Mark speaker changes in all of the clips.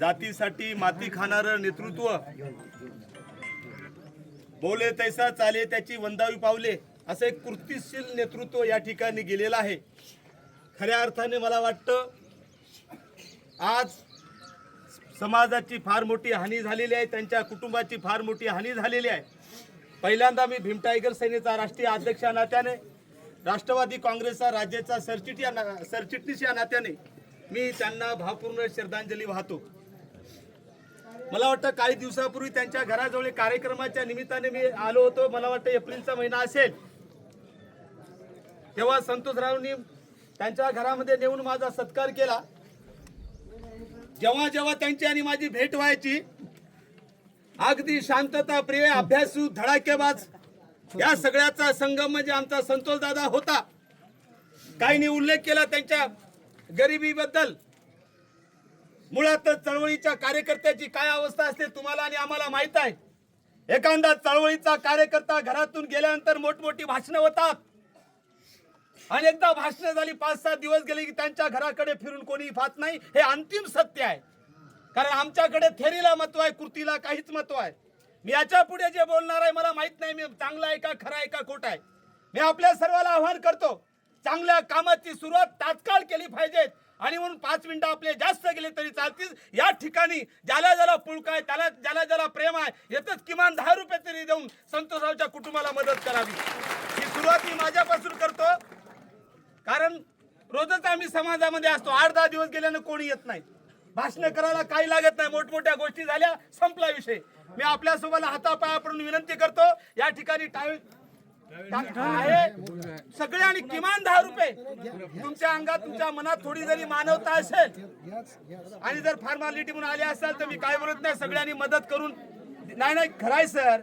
Speaker 1: जातीसाठी माती खाणारं नेतृत्व. बोले तैसा चाले त्याची वंदावी पावले असं एक कृतीशील नेतृत्व या ठिकाणी गेलेलं आहे. खऱ्या अर्थाने मला वाटतं आज समाजाची फार मोठी हानी झालेली आहे त्यांच्या कुटुंबाची फार मोठी हानी झालेली आहे. पहिल्यांदा मी भीम टायगर सेनेचा राष्ट्रीय अध्यक्ष या नात्याने राष्ट्रवादी काँग्रेसचा राज्याचा सरचिट या ना- सरचिटणीस या नात्याने मी त्यांना भावपूर्ण श्रद्धांजली वाहतो. मला वाटतं काही दिवसापूर्वी त्यांच्या घराजवळ कार्यक्रमाच्या निमित्ताने मी आलो होतो. मला वाटतं एप्रिलचा महिना असेल. तेव्हा संतोषरावनी त्यांच्या घरामध्ये नेऊन माझा सत्कार केला. जेव्हा जेव्हा त्यांची आणि माझी भेट व्हायची अगदी शांतता प्रिय अभ्यासू धडाकेबाज या सगळ्याचा संगम म्हणजे आमचा संतोष दादा होता. काहींनी उल्लेख केला त्यांच्या गरिबीबद्दल. मुळातच चळवळीच्या कार्यकर्त्याची काय अवस्था असते तुम्हाला आणि आम्हाला माहीत आहे. एखादा चळवळीचा कार्यकर्ता घरातून गेल्यानंतर मोठमोठी भाषणं होतात. आणि एकदा भाषणं झाली पाच सात दिवस गेले की त्यांच्या घराकडे फिरून कोणी पाहत नाही. हे अंतिम सत्य आहे. कारण आमच्याकडे थेरीला महत्त्व आहे कृतीला काहीच महत्त्व आहे. मी याच्यापुढे जे बोलणार आहे मला माहीत नाही मी चांगला आहे का खरा आहे का खोट आहे. मी आपल्या सर्वाला आव्हान करतो चांगल्या कामाची सुरुवात तात्काळ केली पाहिजे आणि म्हणून पाच मिनिटं आपले जास्त गेले तरी चालतील. या ठिकाणी ज्याला ज्याला पुळका आहे त्याला ज्याला ज्याला प्रेम आहे येतच किमान दहा रुपये तरी देऊन संतोषरावच्या कुटुंबाला मदत करावी. ही सुरुवात मी माझ्यापासून करतो कारण रोजच आम्ही समाजामध्ये असतो. आठ दहा दिवस गेल्यानं कोणी येत नाही. भाषण करायला काही लागत नाही. मोठमोठ्या गोष्टी झाल्या संपला विषय. मी आपल्यासोबत हातापाया पडून विनंती करतो या ठिकाणी टाळ सगळे आणि किमान दहा रुपये. तुमच्या अंगात तुमच्या मनात थोडी जरी मानवता असेल आणि जर फॉर्मॅलिटी म्हणून आले असाल तर मी काय बोलत नाही सगळ्यांनी मदत करून नाही नाही खराय सर.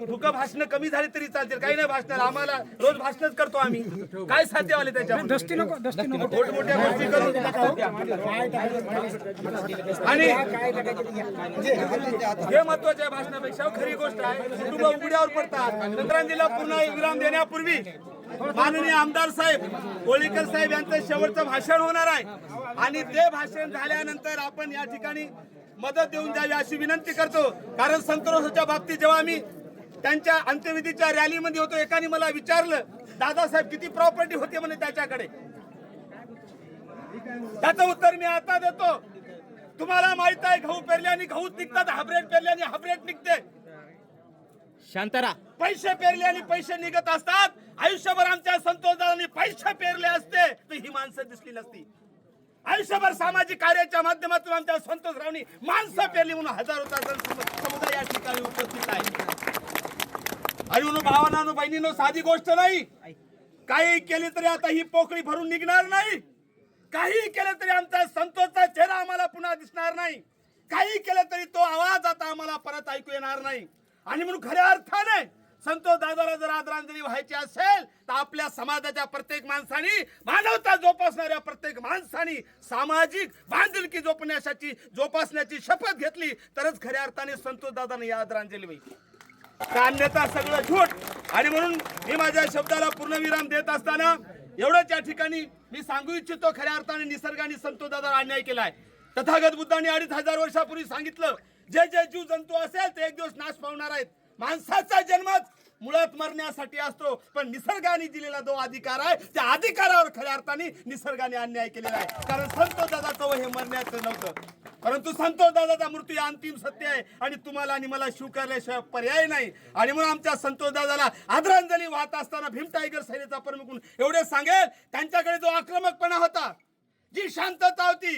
Speaker 1: दुःख भाषण कमी झाली तरी चालतील. काही नाही भाषण आम्हाला रोज भाषणच करतो आम्ही. काय साध्य आले त्याच्यामध्ये मोठमोठ्या गोष्टी करून आणि हे महत्त्वाच्या आहे भाषणापेक्षा खरी गोष्ट आहे. कुटुंब उघड्यावर पडतात. नंतरांजीला पूर्ण विराम देण्यापूर्वी माननीय आमदार साहेब कोळीकर साहेब यांचं शेवटचं भाषण होणार आहे. आणि ते भाषण झाल्यानंतर आपण या ठिकाणी मदत देऊन द्यावी अशी विनंती करतो. कारण संतोषाच्या बाबतीत जेव्हा आम्ही त्यांच्या अंत्यविधीच्या रॅलीमध्ये होतो एकाने मला विचारलं दादासाहेब किती प्रॉपर्टी होती? म्हणे त्याच्याकडे. त्याचं उत्तर मी आता देतो. तुम्हाला माहीत आहे गहू पेरल्याने गहूच निघतात हायब्रेड पेरल्याने हायब्रेड निघते.
Speaker 2: शांतारा.
Speaker 1: पैसे पेरले आणि पैसे निघत असतात. आयुष्यभर आमच्या संतोषदारांनी पैसे पेरले असते. तर ही माणसं दिसली नसती. आयुष्यभर सामाजिक कार्याच्या माध्यमातून आमच्या संतोष रावणी माणसं पेरली म्हणून हजारो समुदाय या ठिकाणी उपस्थित आहे. आणि म्हणून बहिणीनो साधी गोष्ट नाही. काही केले तरी आता ही पोकळी भरून निघणार नाही. काही केलं तरी आमचा संतोषचा चेहरा आम्हाला पुन्हा दिसणार नाही. काही केलं तरी तो आवाज आता आम्हाला परत ऐकू येणार नाही. आणि म्हणून खऱ्या अर्थाने संतोष दादाला जर आदरांजली व्हायची असेल तर आपल्या समाजाच्या प्रत्येक माणसानी मानवता जोपासणाऱ्या प्रत्येक माणसानी सामाजिक बांधिलकी जोपण्यासाठी जोपासण्याची शपथ घेतली तरच खऱ्या अर्थाने संतोष दादाने आदरांजली होईल अन्यथा सगळं झूट आणि म्हणून मी माझ्या शब्दाला पूर्णविराम देत असताना एवढंच या ठिकाणी मी सांगू इच्छितो खऱ्या अर्थाने निसर्गाने संतोषदादा अन्याय केलाय. तथागत बुद्धाने अडीच हजार वर्षापूर्वी सांगितलं जे जे जीव जंतू असेल ते एक दिवस नाश पावणार आहेत. माणसाचा जन्मच मुळात मरण्यासाठी असतो पण निसर्गाने दिलेला जो अधिकार आहे त्या अधिकारावर खऱ्या अर्थाने निसर्गाने अन्याय केलेला आहे. कारण संतोष दादाचं हे मरण्याचं नव्हतं. परंतु संतोष दादाचा मृत्यू हे अंतिम सत्य आहे आणि तुम्हाला आणि मला स्वीकारल्याशिवाय पर्याय नाही. आणि म्हणून आमच्या संतोष दादाला आदरांजली वाहत असताना भीम टायगर सेनेचा प्रमुख एवढे सांगेल त्यांच्याकडे जो आक्रमकपणा होता जी शांतता होती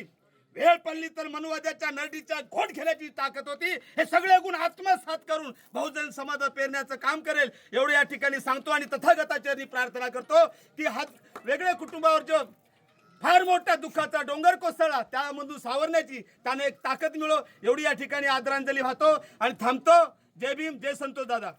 Speaker 1: वेळ पडली तर मनुवाद्याच्या नरडीच्या घोट घेण्याची ताकद होती. हे सगळे गुण आत्मसात करून बहुजन समाज पेरण्याचं काम करेल एवढं या ठिकाणी सांगतो आणि तथागताचरणी प्रार्थना करतो की हा वेगळ्या कुटुंबावर जो फार मोठा दुःखाचा डोंगर कोसळला त्यामधून सावरण्याची त्याने एक ताकद मिळो एवढी या ठिकाणी आदरांजली वाहतो आणि थांबतो. जय भीम जय संतोष दादा.